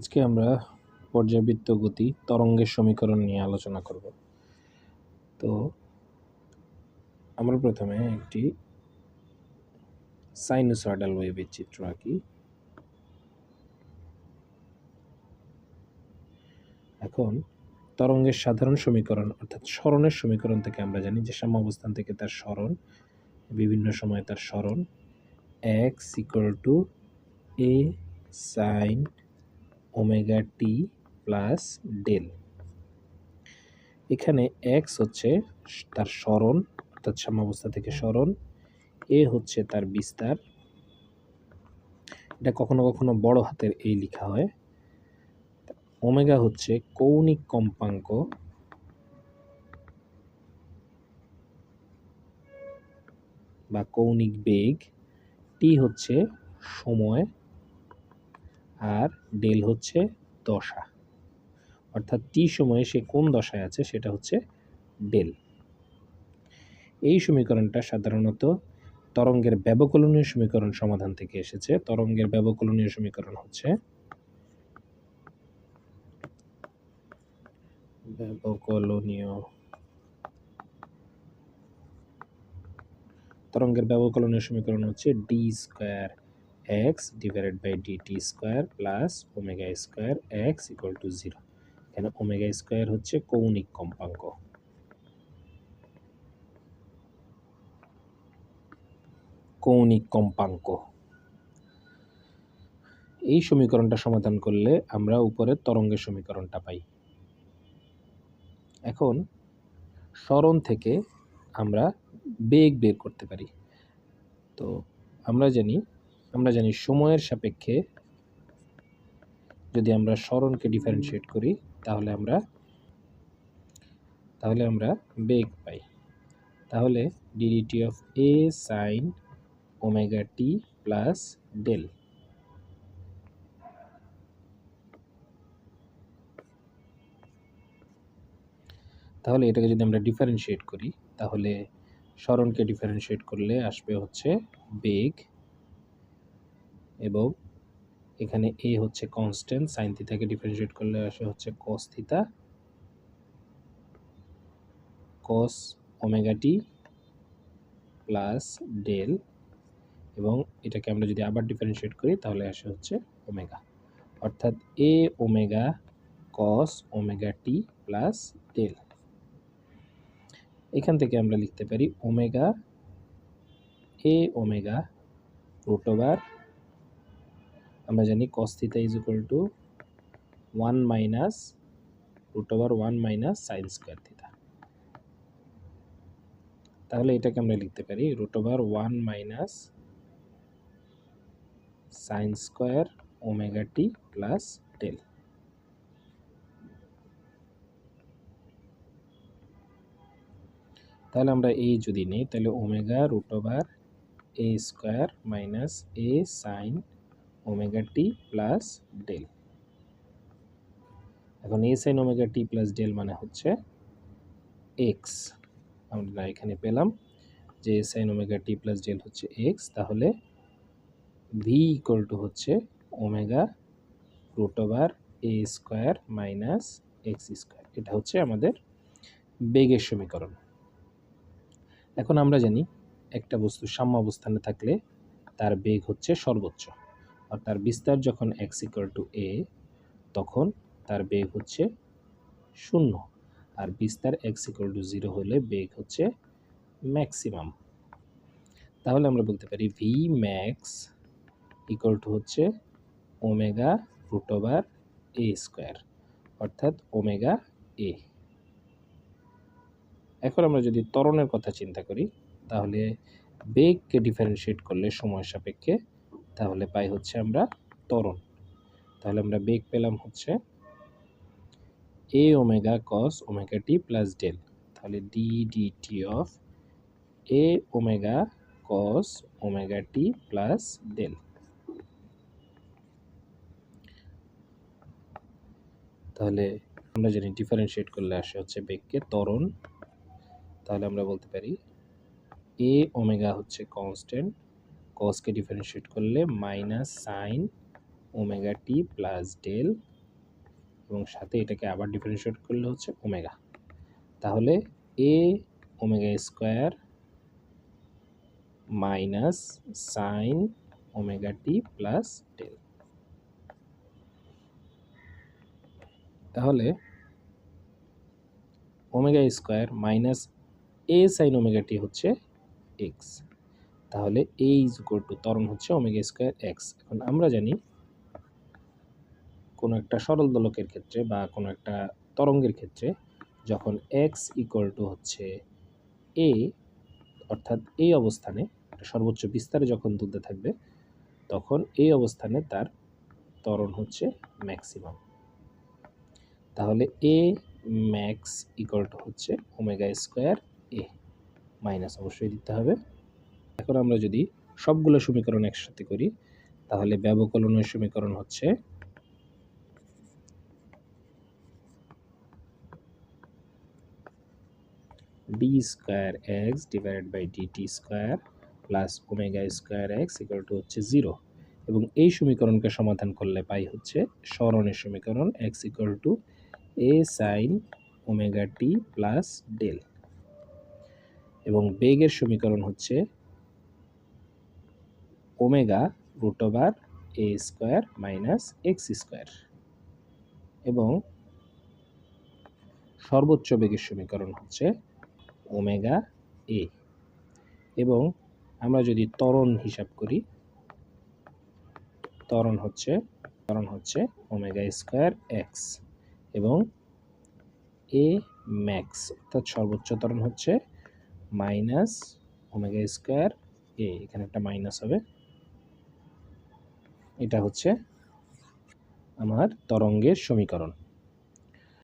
আজকে আমরা পর্যাবৃত্ত গতি তরঙ্গের সমীকরণ নিয়ে আলোচনা করব। তো আমরা প্রথমে একটি সাইনোসয়েডাল ওয়েভের চিত্র আঁকি। এখন তরঙ্গের সাধারণ সমীকরণ অর্থাৎ স্মরণের সমীকরণ থেকে আমরা জানি যে সাম্য অবস্থান থেকে তার স্মরণ, বিভিন্ন সময় তার স্মরণ x equal to A sine omega t plus del. এখানে এক্স হচ্ছে তার স্মরণ, অর্থাৎ সাম্যাবস্থা থেকে স্মরণ। এ হচ্ছে তার বিস্তার। এটা কখনো কখনো বড় হাতের এই লেখা হয়। ওমেগা হচ্ছে কৌণিক কম্পাঙ্ক। বা কৌণিক বেগ। টি হচ্ছে সময়। আর ডেল হচ্ছে দশা। অর্থাৎ টি সময়ে সে কোন দশায় আছে সেটা হচ্ছে ডেল এই সমীকরণটা সাধারণত তরঙ্গের ব্যবকলনীয় সমীকরণ সমাধান থেকে এসেছে। তরঙ্গের ব্যবকলনীয় সমীকরণ হচ্ছে ব্যবকলনীয় তরঙ্গের ব্যবকলনীয় সমীকরণ হচ্ছে d square x divided by d t square plus omega square x equal to zero এখানে ওমেগা স্কোয়ার হচ্ছে কৌণিক কম্পাঙ্ক। কৌণিক কম্পাঙ্ক। এই সমীকরণটা সমাধান করলে আমরা উপরের তরঙ্গের সমীকরণটা পাই। এখন স্মরণ থেকে আমরা বেগ বের করতে পারি। তো আমরা জানি আমরা জানি সময়ের সাপেক্ষে যদি আমরা স্মরণকে ডিফারেন্সিয়েট করি, তাহলে আমরা তাহলে আমরা বেগ পাই। তাহলে d d t of A sine omega t plus del তাহলে এটাকে যদি আমরা ডিফারেন্সিয়েট করি, তাহলে স্মরণকে ডিফারেন্সিয়েট করলে আসবে হচ্ছে বেগ এবং এখানে এ হচ্ছে কনস্ট্যান্ট সাইন থিতাকে ডিফারেন্সিয়েট করলে আসে হচ্ছে cos theta cos omega t plus del এবং এটাকে আমরা যদি আবার ডিফারেন্সিয়েট করি তাহলে আসে হচ্ছে ওমেগা অর্থাৎ A omega cos omega t plus del এখান থেকে আমরা লিখতে পারি omega A omega root over আমরা জানি cos theta is equal to one minus root one minus sine square theta তাহলে এটাকে আমরা লিখতে পারি root over one minus sine square omega t plus del তাহলে আমরা এই যদি নিই, তাহলে omega root over A square minus A sine omega t plus del এখন A sine omega t plus del মানে হচ্ছে এক্স আমরা এখানে পেলাম যে A sine omega t plus del হচ্ছে এক্স তাহলে ভি ইকুয়াল টু হচ্ছে omega root over A square minus x square এটা হচ্ছে আমাদের বেগের সমীকরণ। এখন আমরা জানি একটা বস্তু সাম্য অবস্থানে থাকলে তার বেগ হচ্ছে সর্বোচ্চ। আর তার বিস্তার যখন এক্স ইকুয়াল টু এ তখন তার বেগ হচ্ছে শূন্য। আর বিস্তার এক্স ইকুয়াল টু জিরো হলে বেগ হচ্ছে ম্যাক্সিমাম তাহলে আমরা বলতে পারি ভি ম্যাক্স ইকুয়াল টু হচ্ছে omega root over A square অর্থাৎ ওমেগা এ এখন আমরা যদি ত্বরণের কথা চিন্তা করি, তাহলে বেগকে ডিফারেন্সিয়েট করলে সময় সাপেক্ষে তাহলে পাই হচ্ছে আমরা ত্বরণ। তাহলে আমরা বেগ পেলাম হচ্ছে A omega cos omega t plus del তাহলে d d t of A omega cos omega t plus del তাহলে আমরা জানি ডিফারেন্সিয়েট করলে আসে হচ্ছে বেগকে ত্বরণ, তাহলে আমরা বলতে পারি এ ওমেগা হচ্ছে কনস্ট্যান্ট কসকে ডিফারেন্সিয়েট করলে minus sine omega t plus del এবং সাথে এটাকে আবার ডিফারেন্সিয়েট করলে হচ্ছে ওমেগা তাহলে A omega square minus sine omega t plus ten তাহলে omega square minus A sine omega t হচ্ছে এক্স তাহলে এ ইজ ইকুয়াল টু ত্বরণ হচ্ছে ওমেগা স্কোয়ার এক্স এখন আমরা জানি কোনো একটা সরল দোলকের ক্ষেত্রে বা কোনো একটা তরঙ্গের ক্ষেত্রে যখন এক্স ইকুয়াল টু হচ্ছে এ অর্থাৎ এই অবস্থানে সর্বোচ্চ বিস্তারে যখন তুলতে থাকবে, তখন এই অবস্থানে তার ত্বরণ হচ্ছে ম্যাক্সিমাম তাহলে এ ম্যাক্স ইকুয়াল টু হচ্ছে ওমেগা স্কোয়ার এ মাইনাস অবশ্যই দিতে হবে। এখন আমরা যদি সবগুলো সমীকরণ একসাথে করি, তাহলে ব্যবকলনের সমীকরণ হচ্ছে d square x divided by d t square plus omega square x equal to হচ্ছে জিরো এবং এই সমীকরণকে সমাধান করলে পাই হচ্ছে স্মরণের সমীকরণ x equal to A sine omega t plus del এবং বেগের সমীকরণ হচ্ছে omega root over A square minus x square. এবং সর্বোচ্চ বেগের সমীকরণ হচ্ছে ওমেগা এ। এবং আমরা যদি ত্বরণ হিসাব করি, ত্বরণ হচ্ছে ত্বরণ হচ্ছে ওমেগা স্কোয়ার এক্স। এবং এ ম্যাক্স, অর্থাৎ সর্বোচ্চ ত্বরণ হচ্ছে মাইনাস ওমেগা স্কোয়ার এ। এখানে একটা মাইনাস হবে। এটা হচ্ছে আমার তরঙ্গের সমীকরণ।